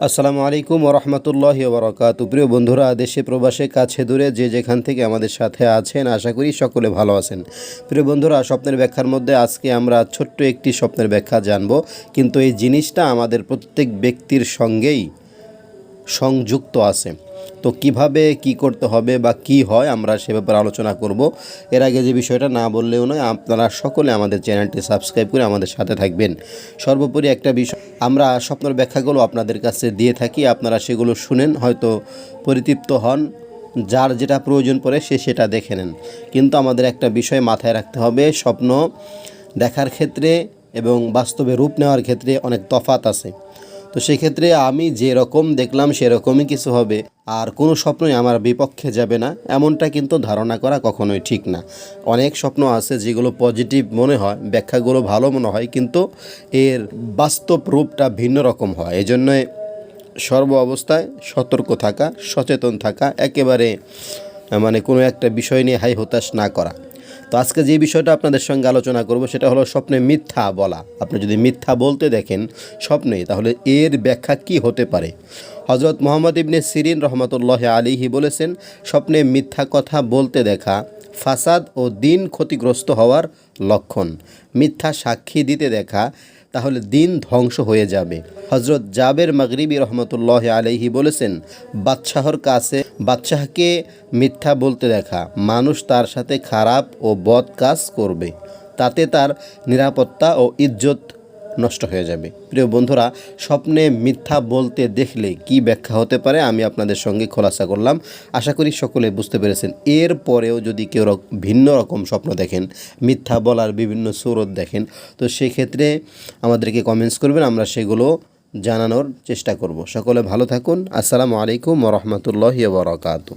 আসসালামু আলাইকুম ওরহমতুল্লাহ বরকাত প্রিয় বন্ধুরা, দেশে, প্রবাসে, কাছে, দূরে যে যেখান থেকে আমাদের সাথে আছেন, আশা করি সকলে ভালো আছেন। প্রিয় বন্ধুরা, স্বপ্নের ব্যাখ্যার মধ্যে আজকে আমরা ছোট্ট একটি স্বপ্নের ব্যাখ্যা জানব। কিন্তু এই জিনিসটা আমাদের প্রত্যেক ব্যক্তির সঙ্গেই সংযুক্ত আছে। তো কীভাবে কি করতে হবে বা কি হয় আমরা সে ব্যাপারে আলোচনা করব। এর আগে যে বিষয়টা না বললেও নয়, আপনারা সকলে আমাদের চ্যানেলটি সাবস্ক্রাইব করে আমাদের সাথে থাকবেন। সর্বোপরি একটা বিষয়, আমরা স্বপ্নের ব্যাখ্যাগুলো আপনাদের কাছে দিয়ে থাকি, আপনারা সেগুলো শুনেন, হয়তো পরিতৃপ্ত হন, যার যেটা প্রয়োজন পড়ে সে সেটা দেখে নেন। কিন্তু আমাদের একটা বিষয় মাথায় রাখতে হবে, স্বপ্ন দেখার ক্ষেত্রে এবং বাস্তবে রূপ নেওয়ার ক্ষেত্রে অনেক তফাত আছে। তো সেক্ষেত্রে আমি যে রকম দেখলাম সেরকমই কিছু হবে। আর কোনো স্বপ্নই আমার বিপক্ষে যাবে না, এমনটা কিন্তু ধারণা করা কখনোই ঠিক না। অনেক স্বপ্ন আছে যেগুলো পজিটিভ মনে হয়, ব্যাখ্যাগুলো ভালো মনে হয়, কিন্তু এর বাস্তব রূপটা ভিন্ন রকম হয়। এই জন্যে সর্ব অবস্থায় সতর্ক থাকা, সচেতন থাকা, একেবারে মানে কোনো একটা বিষয় নিয়ে হাই হতাশ না করা। তো আজকে যে বিষয়টা আপনাদের সঙ্গে আলোচনা করব, সেটা হলো স্বপ্নে মিথ্যা বলা। আপনি যদি মিথ্যা বলতে দেখেন স্বপ্নে তাহলে এর ব্যাখ্যা কি হতে পারে? হজরত মোহাম্মদ ইবনে সিরিন রহমতুল্লাহ আলিহি বলেছেন, স্বপ্নে মিথ্যা কথা বলতে দেখা ফাসাদ ও দিন ক্ষতিগ্রস্ত হওয়ার লক্ষণ। মিথ্যা সাক্ষী দিতে দেখা তাহলে দিন ধ্বংস হয়ে যাবে। হজরত জাবের মাগরিবি রহমতুল্লাহ আলহি বলেছেন, বাদশাহর কাছে বাদশাহকে মিথ্যা বলতে দেখা, মানুষ তার সাথে খারাপ ও বদ কাজ করবে। তাতে তার নিরাপত্তা ও ইজ্জত নষ্ট হয়ে যাবে। প্রিয় বন্ধুরা, স্বপ্নে মিথ্যা বলতে দেখলে কি ব্যাখ্যা হতে পারে? আমি আপনাদের সঙ্গে খোলাসা করলাম। আশা করি সকলে বুঝতে পেরেছেন। এর পরেও যদি কেউ ভিন্ন রকম স্বপ্ন দেখেন, মিথ্যা বলার বিভিন্ন সুরত দেখেন, তো সেক্ষেত্রে আমাদেরকে কমেন্টস করবেন, আমরা সেগুলো জানানোর চেষ্টা করব। সকলে ভালো থাকুন। আসসালামু আলাইকুম রহমতুল্লাহ বরকাতু